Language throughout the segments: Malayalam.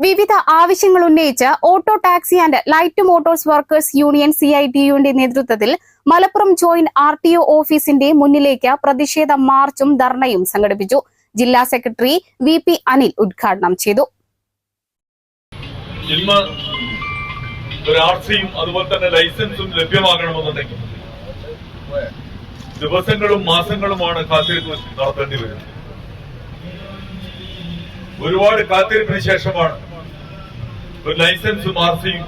വിവിധ ആവശ്യങ്ങൾ ഉന്നയിച്ച് auto taxi and light motors workers union C I T യുവിന്റെ നേതൃത്വത്തിൽ മലപ്പുറം ജോയിന്റ് ആർ ഓഫീസിന്റെ മുന്നിലേക്ക് പ്രതിഷേധ മാർച്ചും ധർണയും സംഘടിപ്പിച്ചു. ജില്ലാ സെക്രട്ടറി വി അനിൽ ഉദ്ഘാടനം ചെയ്തു. അതുപോലെ തന്നെ ലൈസൻസും ദിവസങ്ങളും മാസങ്ങളുമാണ് കാത്തിരിപ്പ് നടത്തേണ്ടി വരുന്നത് ഒരുപാട് കാത്തിരിപ്പിന് ശേഷമാണ് ഒരു ലൈസൻസ് മാർസി സിയും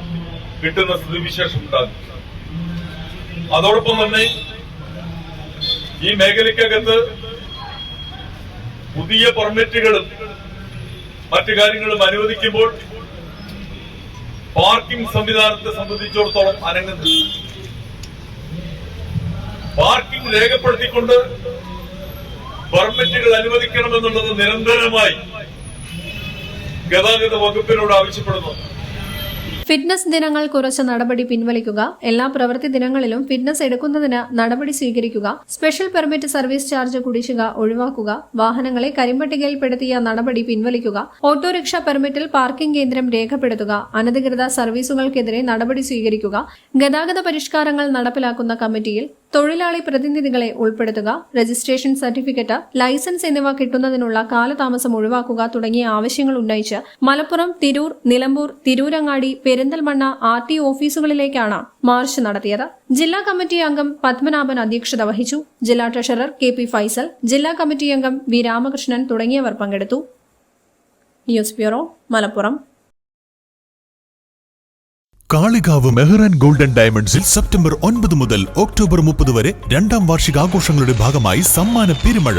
കിട്ടുന്ന സ്ഥിതിവിശേഷം ഉണ്ടാകും അതോടൊപ്പം തന്നെ ഈ മേഖലയ്ക്കകത്ത് പുതിയ പെർമിറ്റുകളും മറ്റു കാര്യങ്ങളും അനുവദിക്കുമ്പോൾ പാർക്കിംഗ് സംവിധാനത്തെ സംബന്ധിച്ചിടത്തോളം അനങ്ങുന്നത്. പാർക്കിംഗ് രേഖപ്പെടുത്തിക്കൊണ്ട് പെർമിറ്റുകൾ അനുവദിക്കണമെന്നുള്ളത് നിരന്തരമായി ഗതാഗത വകുപ്പിനോട് ആവശ്യപ്പെടുന്നു. ഫിറ്റ്നസ് ദിനങ്ങൾ കുറച്ച് നടപടി പിൻവലിക്കുക എല്ലാ പ്രവൃത്തി ദിനങ്ങളിലും ഫിറ്റ്നസ് എടുക്കുന്നതിന് നടപടി സ്വീകരിക്കുക സ്പെഷ്യൽ പെർമിറ്റ് സർവീസ് ചാർജ് കുടിശ്ശിക ഒഴിവാക്കുക വാഹനങ്ങളെ കരിമ്പട്ടികയിൽപ്പെടുത്തിയ നടപടി പിൻവലിക്കുക ഓട്ടോറിക്ഷ പെർമിറ്റിൽ പാർക്കിംഗ് കേന്ദ്രം രേഖപ്പെടുത്തുക അനധികൃത സർവീസുകൾക്കെതിരെ നടപടി സ്വീകരിക്കുക ഗതാഗത പരിഷ്കാരങ്ങൾ നടപ്പിലാക്കുന്ന കമ്മിറ്റിയിൽ തൊഴിലാളി പ്രതിനിധികളെ ഉൾപ്പെടുത്തുക രജിസ്ട്രേഷൻ സർട്ടിഫിക്കറ്റ് ലൈസൻസ് എന്നിവ കിട്ടുന്നതിനുള്ള കാലതാമസം ഒഴിവാക്കുക തുടങ്ങിയ ആവശ്യങ്ങൾ ഉന്നയിച്ച് മലപ്പുറം തിരൂർ നിലമ്പൂർ തിരൂരങ്ങാടി പെരിന്തൽമണ്ണ ആർ ടി ഓഫീസുകളിലേക്കാണ് മാർച്ച് നടത്തിയത്. ജില്ലാ കമ്മിറ്റി അംഗം പത്മനാഭൻ അധ്യക്ഷത വഹിച്ചു. ജില്ലാ ട്രഷറർ കെ പി ഫൈസൽ ജില്ലാ കമ്മിറ്റി അംഗം വി രാമകൃഷ്ണൻ തുടങ്ങിയവർ പങ്കെടുത്തു. News bureau Malappuram. Kalikavu Mehran golden ഡയമണ്ട്സിൽ സെപ്റ്റംബർ ഒൻപത് മുതൽ ഒക്ടോബർ മുപ്പത് വരെ രണ്ടാം വാർഷികാഘോഷങ്ങളുടെ ഭാഗമായി സമ്മാന പെരുമഴ.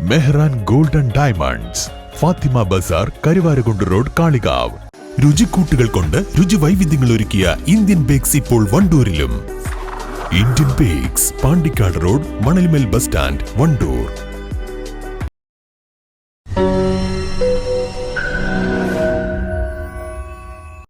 Mehran golden diamonds Fathima Bazar Karuvarakundu road Kalikavu. രുചിക്കൂട്ടുകൾ കൊണ്ട് രുചി വൈവിധ്യങ്ങൾ ഒരുക്കിയ ഇന്ത്യൻ ബേക്സ് ഇപ്പോൾ വണ്ടൂരിലും. Indian bakes Pandikkad road Manalmel bus stand Wandoor.